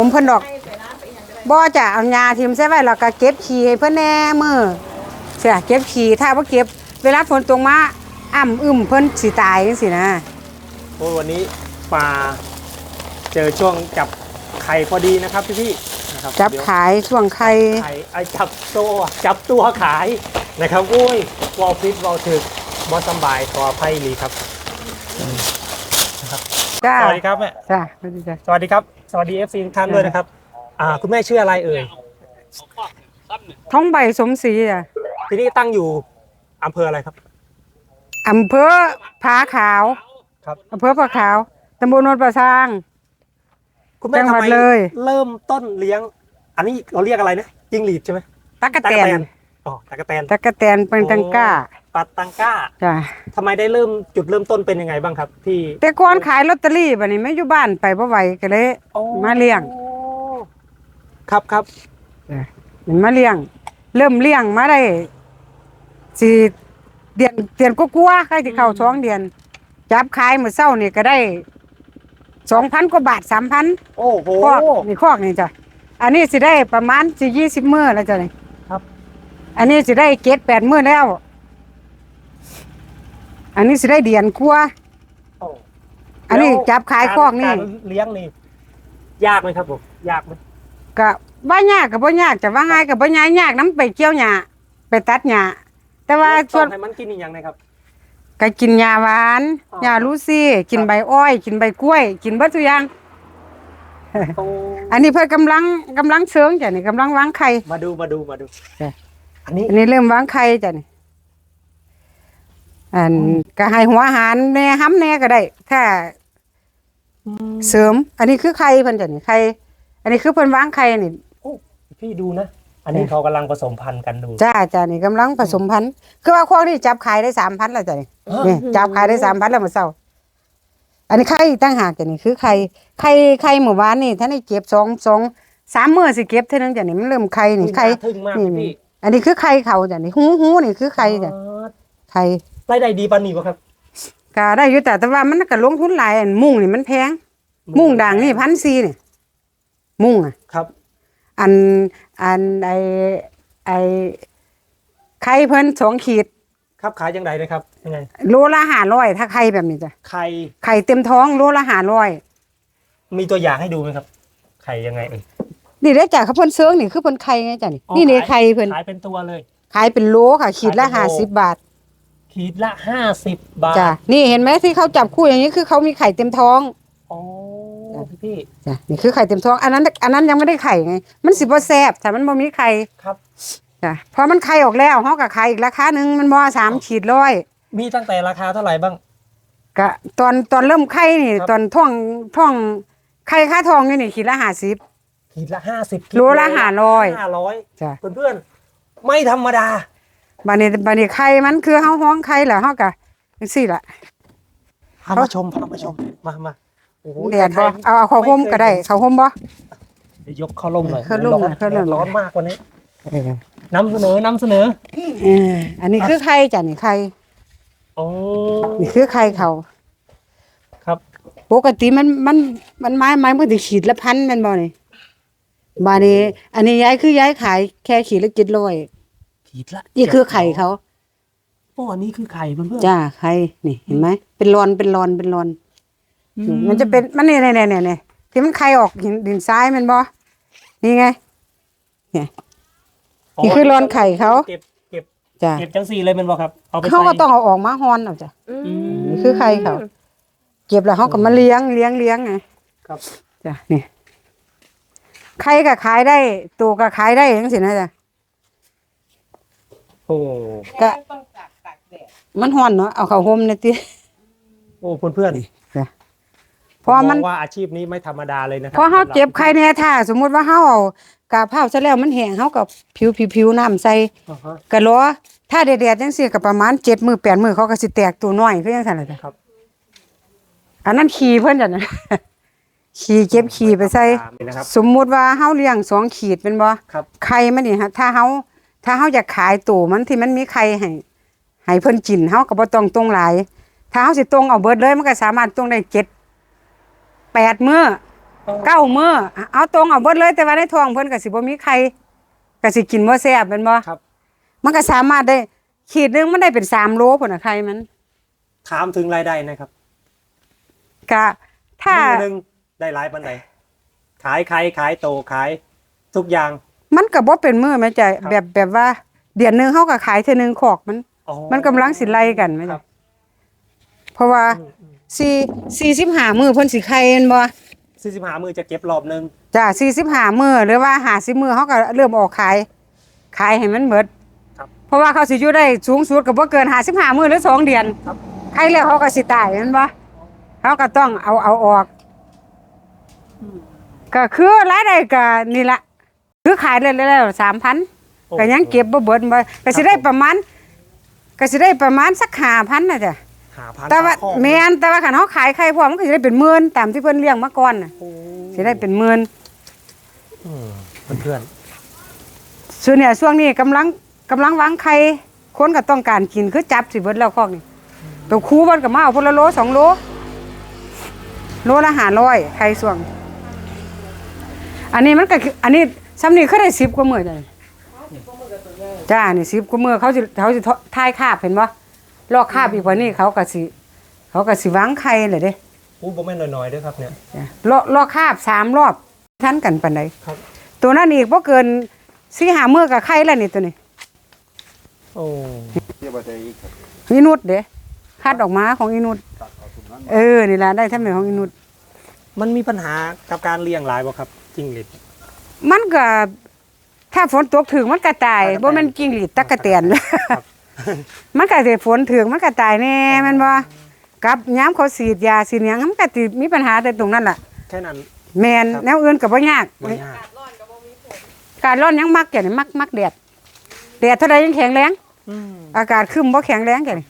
ผมเพิ่นดอกบ่จะเอายาทิมใส่ไว้แล้วก็เก็บขี้ให้เพิ่นแหน่มือเสียเก็บขี้ถ้าบ่เก็บ เวลาฝนตกมาอ้ำอึมเพิ่นสิตายจังซี่นะโอ้วันนี้ปลาเจอช่วงจับไข่พอดีนะครับพี่พี่ๆนะครับจับเดี๋ยวขายช่วงไข่ไข่ไอ้จับตัวจับตัวขายนะครับโอ้ยวอลฟิตวอลถึกบอสบายขออภัยลีครับจ้าสวัสดีครับแม่จ้าสวัสดีจ้าสวัสดีครับ สวัสดีเอฟซีทุกท่านด้วยนะครับ อ่า คุณแม่ชื่ออะไรเอ่ยท้องใบสมศรีอะที่นี่ตั้งอยู่อำเภออะไรครับอำเภอผาขาวครับอำเภอผาขาวตำบลโนนประซาง คุณแม่จังหทำวัดไมเลย เริ่มต้นเลี้ยง อันนี้เราเรียกอะไรนะจิงหรีดใช่ไหมตักกะแตนอ๋อตะกะแตนตักกะแตนเป็นตังก้า ปัดตังก้าจ้าทำไมได้เริ่มจุดเริ่มต้นเป็นยังไงบ้างครับ ที่แต่ก่อนขายลอตเตอรี่บัดนี้ไม่อยู่บ้านไปบ่ไหวก็เลยมาเลี้ยง ครับครับมันมาเลี้ยง เริ่มเลี้ยงมาได้สี่เดือนเดือนก็กลัวาๆใครที่เข้าท้องเดือน จับขายมื้อเช้านี่ก็ได้สองพันกว่าบาทสามพันโอ้โห คอกนี่คอกนี่จ้ะอันนี้สิได้ประมาณสิยี่สิบมื้อแล้วจ้ะนี่ครับ อันนี้สิได้เจ็ดแปดมื้อแล้ว อันนี้สิได้เดือนกลัวาโอ้อันนี้จับขายคอกนี่ารเลี้ยงนี่ ยากไหมครับผมยากไหมก็บ่ยากก็บ่ยากจะว่าง่ายก็บ่ยากยากน้ำไปเกี่ยวหญ้าไปตัดหญ้าแต่ว่าเริ่มส่ต้วนนให้มันกินอีกอย่างนะครับ ก็กินหญ้าหวานอ๋อ หญ้าลูซี่ กินครับใบอ้อย กินใบกล้วย กินเบิดทุกอย่าง โอ้อันนี้เพิ่นกำลังกำลังเสริงจ้ะนี่กำลังวางไข่ มาดูมาดูมาดูจ้ะ อันนี้อันนี้เริ่มวางไข่จ้ะนี่ อันก็ให้หัวอาหารแหน่ห้ำแหน่ก็ได้ ถ้าเสริม อันนี้คือไข่เพิ่นจ้ะนี่ไข่อันนี้คือเพิ่นวางไข่นี่โอ้พี่ดูนะ อันนี้เขากำลังผสมพันธุ์กันดู จ้าจ้านี่กำลังผสมพันธุ์ คือว่าพวกนี้จับขายได้สามพันแล้วจ้ะนี่ฮะนี่จับขายได้สามพันแล้วมื้อเช้า อันนี้ไข่ตั้งหากจ้ะนี่คือไข่ไข่ไข่หมู่บ้านนี่ท่านได้เก็บสองสองสามมื้อสิเก็บเท่านึงจ้ะนี่มันเริ่มไข่นี่ไข่น่าทึ่งมากนี่พี่นี่อันนี้คือไข่เขาจ้ะนี่หูหูนี่คือไข่จ้ะอ๋อไข่ รายได้ดีปันนี่วะครับก็ได้อยู่แต่แต่ว่ามันก็ลงทุนหลายอันมุ้งนี่มันแพง มุ้งด่างนี่พันสี่นี่มุ้งอะ ครับ อันอันไอไอไข่เพิ่นสองขีด ครับขายยังไงนะครับยังไงโลละห้าร้อยถ้าไข่แบบนี้จ้ะไข่ไข่เต็มท้องโลละห้าร้อยมีตัวอย่างให้ดูไหมครับ ไข่ยังไงเอ่ยนี่ได้จากเขาเพิ่นเซิงนี่คือเพิ่นไข่ไงจ้ะนี่อ๋อนี่นี่ขายไข่เพิ่นขายเป็นตัวเลย ขายเป็นโลค่ะ ขีดละขาห้ายเป็นโลสิบบาท ขีดละห้าสิบบาทจ้ะนี่เห็นไหมที่เขาจับคู่อย่างนี้คือเขามีไข่เต็มท้องโอ้พี่จ้ะนี่คือไข่เต็มท้อง อันนั้น อันนั้นยังไม่ได้ไข่ไง มันสิบ่แซ่บแต่มันบ่มีไข่ครับจ้ะพอมันไข่ออกแล้วเฮาก็ขายอีกราคาหนึงมันบ่สามขีดร้อยมีตั้งแต่ราคาเท่าไหร่บ้างก็ตอนตอนเริ่มไข่นี่ครับตอนท้องท้องไข่ค่าทองนี่นี่ขีดละห้าสิบขีดละห้าสิบโลละ500ห้าร้อยจ้ะเพื่อนๆไม่ธรรมดา บัดนี้บัดนี้ไข่มันคือเฮาฮ้องไข่แล้วเฮาก็จังซี่ล่ะพามาชมพามาชมมามาโอ้โหแดดบ่เอาเอาเข้าห่มก็ได้เข้าห่มบ่เดี๋ยวยกเข้าร่มหน่อยเข้าร่มหน่อยร้เข้าร่มหน่อยร้อนมากกว่านี้นำเสนอนำเสนอเอออันนี้คือไข่จ้ะนี่ไข่โอ้นี่คือไข่เขาครับปกติมันมันมันไม้ไม้มันถึงขีดละพันแม่นบ่นี่บาดนี้ อันนี้ย้ายคือย้ายขายแค่ขีดละ700 ขีดละนี่คือไข่เขาโอ้อันนี้คือไข่เพื่อนจ้าไข่นี่เห็นไหมเป็นรอนเป็นรอนเป็นรอนๆอืนี่มันจะเป็นมันนี่นี่นี่นี่ที่มันไข่ออกหินดินทรายแมันบ่นี่ไงนี่คือร้อนไข่เขาเก็บเก็บจ้าเก็บจังสีเลยแมันบอกครับเอาไปเขาก็ใส่ต้องเอาออกมาฮอนเอาจ้ะอืมนี่คือไข่เขาเก็บแล้วเขาก็มาเลี้ยงเลี้ยงเลี้ยงไงครับจ้ะนี่ไข่ก็ขายได้ตัวก็ขายได้จังซี่นะจ้ะ โอ้ก็มันฮ้อนเนาะเอาเข้าห่มนี่ติ โอ้เพื่อนจ้ะๆเพราะมันผมมองว่าอาชีพนี้ไม่ธรรมดาเลยนะครัพอเฮาเจ็บไข้เนี่ยถ้าสมมุติว่าเฮาเอากาบเผาซะแล้วมันแห้งเฮาก็ผิวผิวผิวน้ำใส่อ่าฮะก็รอถ้าแดดๆจังซี่ก็ประมาณ7มื้อ8มื้อเขาก็สิแตกตัวน้อยคือจังซั่นล่ะจ้ะครับอันนั้นขี้เพิ่นจ้ะนะ ขี้เก็บขี้ไปใส่นี่นะครับ สมมุติว่าเฮาเลี้ยงสองขีดเป็นบ่ครับ ไข่มันนี่ฮะถ้าเฮา ถ้าเฮาอยากขายตัวมันที่มันมีไข่ให้ให้เพิ่นกินเฮาก็บ่ต้องตรงหลาย ถ้าเฮาสิตรงเอาเบิดเลย มันก็สามารถตรงได้7 8มื้อเก้ามื้อเอาตรงเอาเบิดเลย แต่ว่าในท้องเพิ่นก็สิบ่มีไข่ก็สิกินบ่แซ่บแม่นบ่ครับ มันก็สามารถได้ขีดหนึงมันได้เป็น3โลพุ่นน่ะไข่มันถามถึงรายได้นะครับก็ถ้ามือหนึงได้หลายปันใดขายไข่ขายโตขายทุกอย่าง มันก็บ่เป็นมื้อแม่ใจครับ แบบแบบว่า เดือนหนึงเฮาก็ขายเทื่อหนึงขอกมัน อ๋อมันกำลังสิไล่กันแม่คใจรับเพราะว่าอืมอืม4 45มื้อเพิ่นสิไข่แม่นบ่สี่สิบห้ามือจะเก็บรอบหนึงจ้ะ45มื้อหรือว่า50มื้อเฮาก็เริ่มออกขาย ขายให้มันหมดครับเพราะว่าเขาสิอยู่ได้สูงสุดก็บ่เกิน55มื้อหรือสองเดือนครับใครแล้วเขาก็สิตายแม่นบ่เขาก็ต้องเอาเอาออก ก็คือรายได้ก็นี่ละ คือขายได้แล้ว3,000โอ้ก็ยังเก็บบ่เบิดบ่ก็สิได้ประมาณก็สิได้ประมาณสัก5,000น่ะจ้ะหาพันแต่ว่าต่อข้อแม่นแต่ว่าคันเฮาขายไข่พร้อมมันก็สิได้เป็นหมื่นตามที่เพิ่นเลี้ยงมาก่อนน่ะโอ้สิได้เป็นหมื่นอืมเพื่อนส่วนเนี่ยช่วงนี้กำลังกำลังวางไข่คนก็ต้องการกินคือจับสิเบิดแล้วคอกนี่ตัวคูมันก็มาเอาพนละโลสองโลโลละ500ไข่ส่วง อันนี้มันก็คืออันนี้ ซ้ำนี่คือได้10กว่ามื้อจ้ะจ้านี่10กว่ามื้อเขาสิเขาสิทายคาบเห็นบ่ลอกคาบอีกว่านี้เขาก็สิเขาก็สิวางไข่เลยเด้ๆอู้บ่แม่นน้อยๆเด้วยครับเนี่ยจ้ะลอกลอกคาบสามรอบทันกันปานใดครับตัวนั้นอีกบ่เกิน4 5มื้อก็ไข่แล้วนี่ตัวนี้โอ้อีนุดเด้คัดออกมาของอีนุดเออนี่ล่ะได้ทำเป็นของอีนุดมันมีปัญหากับการเลี้ยงหลายบ่ครับจิ้งหรีด มันก็ถ้าฝนตกถึงมันก็ตายมันก็ตาย บ่แม่นกิ้งหรีดตักกะแตนมันก็สิฝนถึงมันก็ตายแน่แม่นบ่กับยามเขาฉีดยาฉีดหยังมันก็สิมีปัญหาแต่ตรงนั้นล่ะ แค่นั้น แม่นครับ แนวอื่นก็บ่ยาก บ่ยากการร้อนยังมักแก่นี่มักมักแดดแดดเท่าใดยังแข็งแรงอืมอากาศครึ้มบ่แข็งแรงแก่นี่